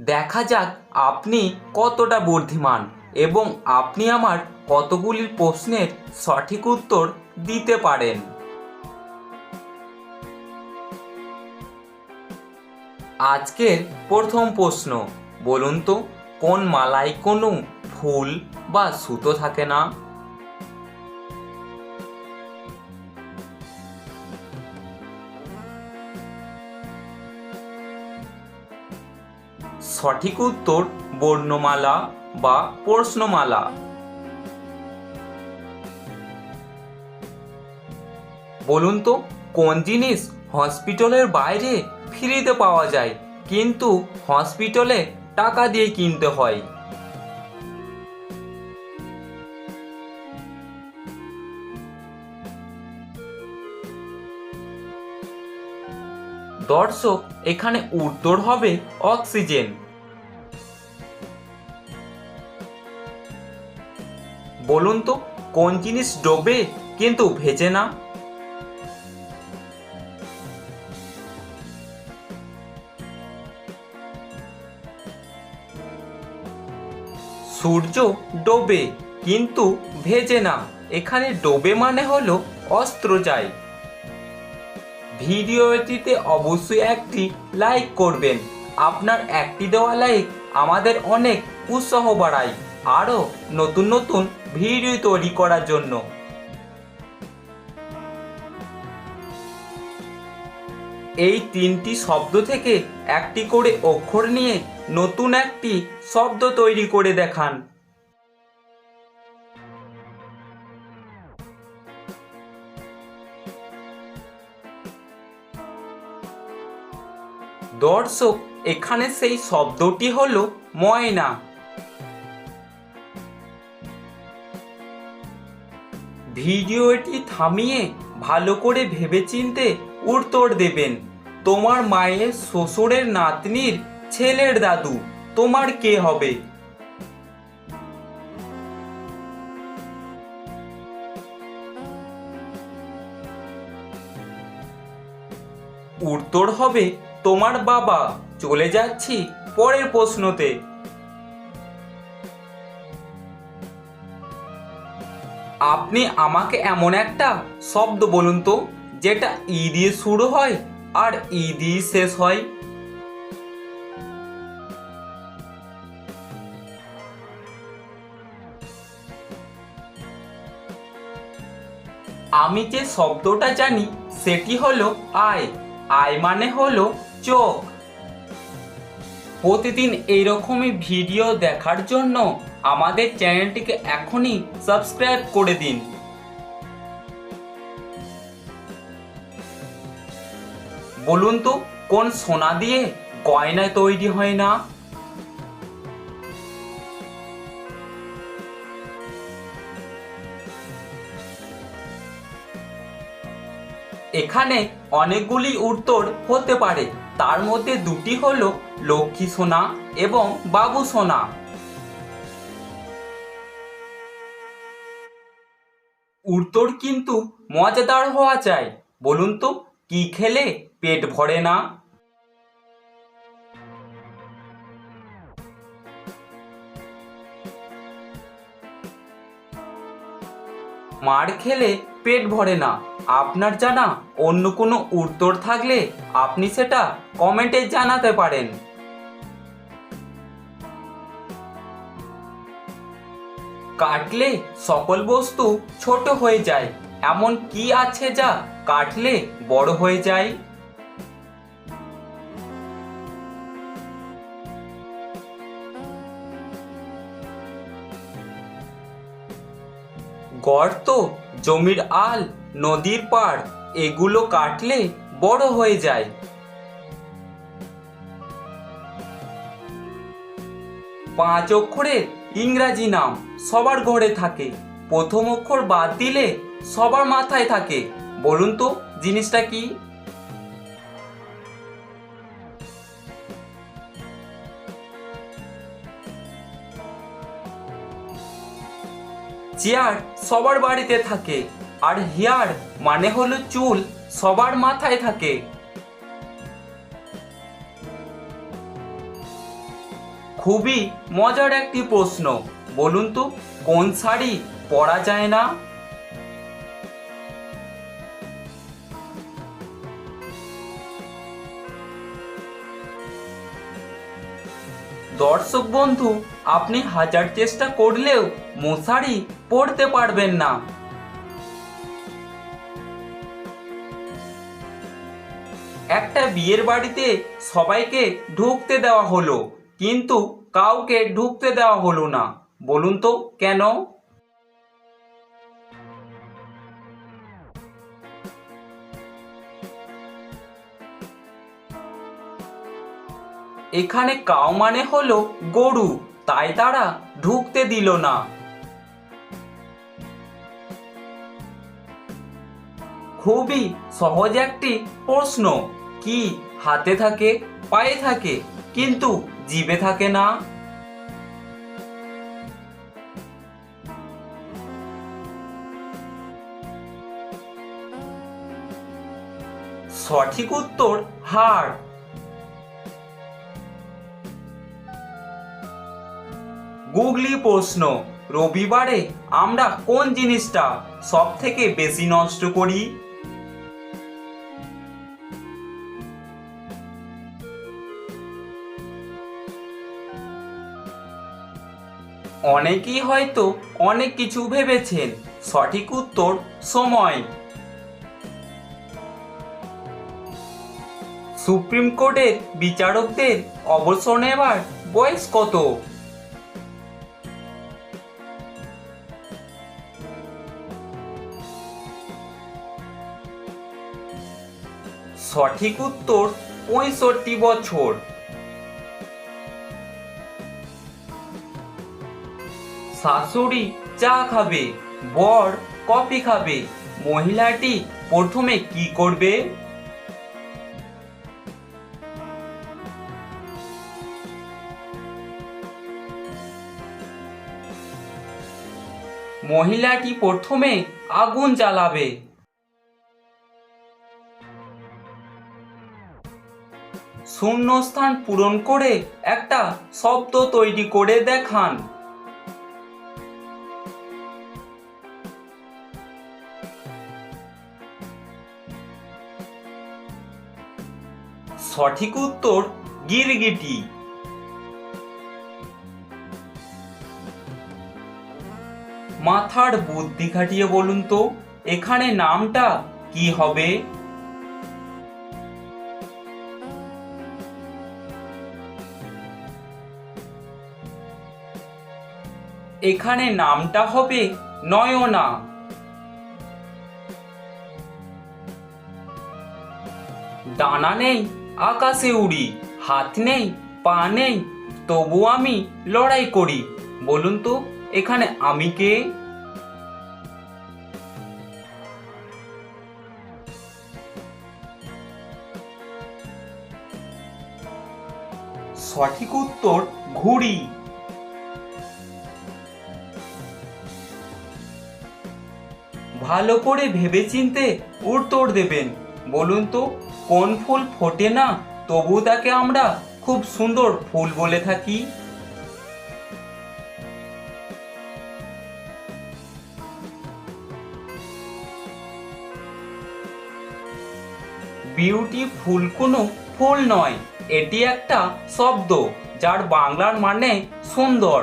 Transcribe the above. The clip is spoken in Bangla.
দেখা যাক আপনি কতটা বুদ্ধিমান এবং আপনি আমার কতগুলি প্রশ্নের সঠিক উত্তর দিতে পারেন। আজকের প্রথম প্রশ্ন, বলুন তো, কোন মালায় কোনো ফুল বা সুতো থাকে না? সঠিক উত্তর বর্ণমালা বা প্রশ্নমালা। বলুন তো, কোন জিনিস হসপিটালের বাইরে ফ্রিতে পাওয়া যায়, কিন্তু হসপিটালে টাকা দিয়ে কিনতে হয়? দর্শক, এখানে উত্তর হবে অক্সিজেন। বলুন তো, কোন জিনিস ডোবে কিন্তু ভেজে না? সূর্য ডোবে কিন্তু ভেজে না। এখানে ডোবে মানে হলো অস্ত্র যায়। ভিডিওটিতে অবশ্যই একটি লাইক করবেন। আপনার একটি দেওয়া লাইক আমাদের অনেক উৎসাহ বাড়ায়। আরও নতুন নতুন ভিডিও তৈরি করার জন্য। এই তিনটি শব্দ থেকে একটি করে অক্ষর নিয়ে নতুন একটি শব্দ তৈরি করে দেখান। দর্শক, এখানে সেই শব্দটি হলো ময়না। ভিডিওটি থামিয়ে ভালো করে ভেবেচিন্তে উত্তর দেবেন। তোমার মায়ের শ্বশুরের নাতনির ছেলের দাদু, তোমার কে হবে? উত্তর হবে তোমার বাবা। চলে যাচ্ছি পরের প্রশ্নতে। আপনি আমাকে এমন একটা শব্দ বলুন তো, যেটা ই দিয়ে শুরু হয় আর ই দিয়ে শেষ হয়। আমি যে শব্দটা জানি, সেটি হলো আয়। আয় মানে হলো চোখ। প্রতিদিন এইরকমই ভিডিও দেখার জন্য আমাদের চ্যানেলটিকে এখনই সাবস্ক্রাইব করে দিন। বলুন তো, কোন সোনা দিয়ে গয়না তৈরি হয় না? এখানে অনেকগুলি উত্তর হতে পারে। তার মধ্যে দুটি হলো লক্ষ্মী সোনা এবং বাবু সোনা। উত্তর কিন্তু মজাদার হওয়া চাই। বলুন তো, কি খেলে পেট ভরে না? মার খেলে পেট ভরে না। আপনার জানা অন্য কোনো উত্তর থাকলে আপনি সেটা কমেন্টে জানাতে পারেন। কাটলে সকল বস্তু ছোট হয়ে যায়। এমন কি আছে যা কাটলে বড় হয়ে যায়? গর্ত, জমির আল, নদীর পাড়, এগুলো কাটলে বড় হয়ে যায়। পাঁচ অক্ষরের ইংরাজি নাম সবার ঘরে থাকে। প্রথম অক্ষর বাদ দিলে সবার মাথায় থাকে। বলুন তো, জিনিসটা কি? চেয়ার সবার বাড়িতে থাকে। আর হেয়ার মানে হলো চুল সবার মাথায় থাকে। খুবই মজার একটি প্রশ্ন। বলুন তো, কোন শাড়ি পরা যায় না? দর্শক বন্ধু, আপনি হাজার চেষ্টা করলেও মশারি পড়তে পারবেন না। একটা বিয়ের বাড়িতে সবাইকে ঢুকতে দেওয়া হলো, কিন্তু কাউকে ঢুকতে দেওয়া হলো না। বলুন তো, কেন? এখানে কাউ মানে হলো গরু, তাই তারা ঢুকতে দিল না। খুবই সহজ একটি প্রশ্ন, কি হাতে থাকে, পায়ে থাকে, কিন্তু জিভে থাকে না। সঠিক উত্তর, হাড়। গুগলি প্রশ্ন, রবিবারে আমরা কোন জিনিসটা সব থেকে বেশি নষ্ট করি? অনেকেই হয়তো অনেক কিছু ভেবেছেন। সঠিক উত্তর সময়। সুপ্রিম কোর্টের বিচারকদের অবসর নেবার বয়স কত? সঠিক উত্তর পঁয়ষট্টি বছর। শাশুড়ি চা খাবে, বর কফি খাবে, মহিলাটি প্রথমে কি করবে? মহিলাটি প্রথমে আগুন জ্বালাবে। শূন্যস্থান পূরণ করে একটা শব্দ তৈরি করে দেখান। সঠিক উত্তর গিরগিটি। মাথার বুদ্ধি খাটিয়ে বলুন তো, এখানে নামটা কি হবে? এখানে নামটা হবে নয়না। ডানা নেই আকাশে উড়ি, হাত নেই, পা নেই, তবু আমি লড়াই করি। বলুন তো, এখানে আমি কে? সঠিক উত্তর, ঘুড়ি। ভালো করে ভেবেচিন্তে উত্তর দেবেন। বলুন তো কোন ফুল ফোটে না, তবু তাকে আমরা খুব সুন্দর ফুল বলে থাকি। বিউটি ফুল কোনো ফুল নয়, এটি একটা শব্দ, যার বাংলার মানে সুন্দর।